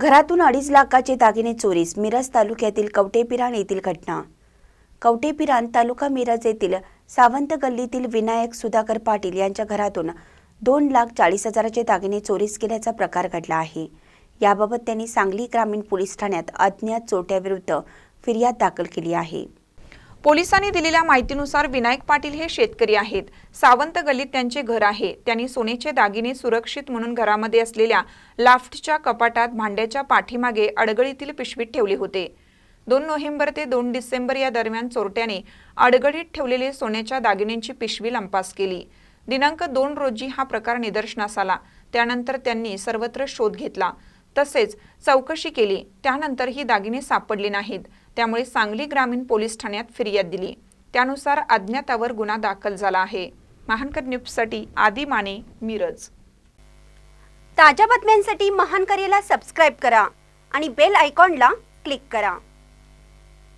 घरातून अडीच लाखाचे दागिने चोरीस. मिरज तालुक्यातील कवटेपिराण येथील घटना. कवटेपिराण तालुका मिरज येथील सावंत गल्लीतील विनायक सुधाकर पाटील यांच्या घरातून दोन लाख चाळीस हजाराचे दागिने चोरीस केल्याचा प्रकार घडला आहे. याबाबत त्यांनी सांगली ग्रामीण पोलीस ठाण्यात अज्ञात चोरट्याविरुद्ध फिर्याद दाखल केली आहे. पोलिसांनी दिलेल्या माहितीनुसार विनायक पाटील हे शेतकरी आहेत. सावंत गल्लीत त्यांचे घर आहे. त्यांनी सोन्याचे दागिने सुरक्षित म्हणून घरामध्ये असलेल्या लाफ्टच्या कपाटात भांड्याच्या पाठीमागे अडगळीतील पिशवीत ठेवले होते. दोन नोव्हेंबर ते दोन डिसेंबर या दरम्यान चोरट्याने अडगळीत ठेवलेले सोन्याच्या दागिन्यांची पिशवी लंपास केली. दिनांक दोन रोजी हा प्रकार निदर्शनास आला. त्यानंतर त्यांनी सर्वत्र शोध घेतला. तसेच चौकशी केली. त्यानंतर ही दागिने सापडली नाहीत. त्यामुळे सांगली ग्रामीण पोलीस ठाण्यात फिर्याद दिली. त्यानुसार अज्ञातावर गुन्हा दाखल झाला आहे. महानकर न्यूजसाठी आदी माने मिरज. ताज्या बातम्यांसाठी महानकरेला सबस्क्राईब करा आणि बेल आयकॉनला क्लिक करा.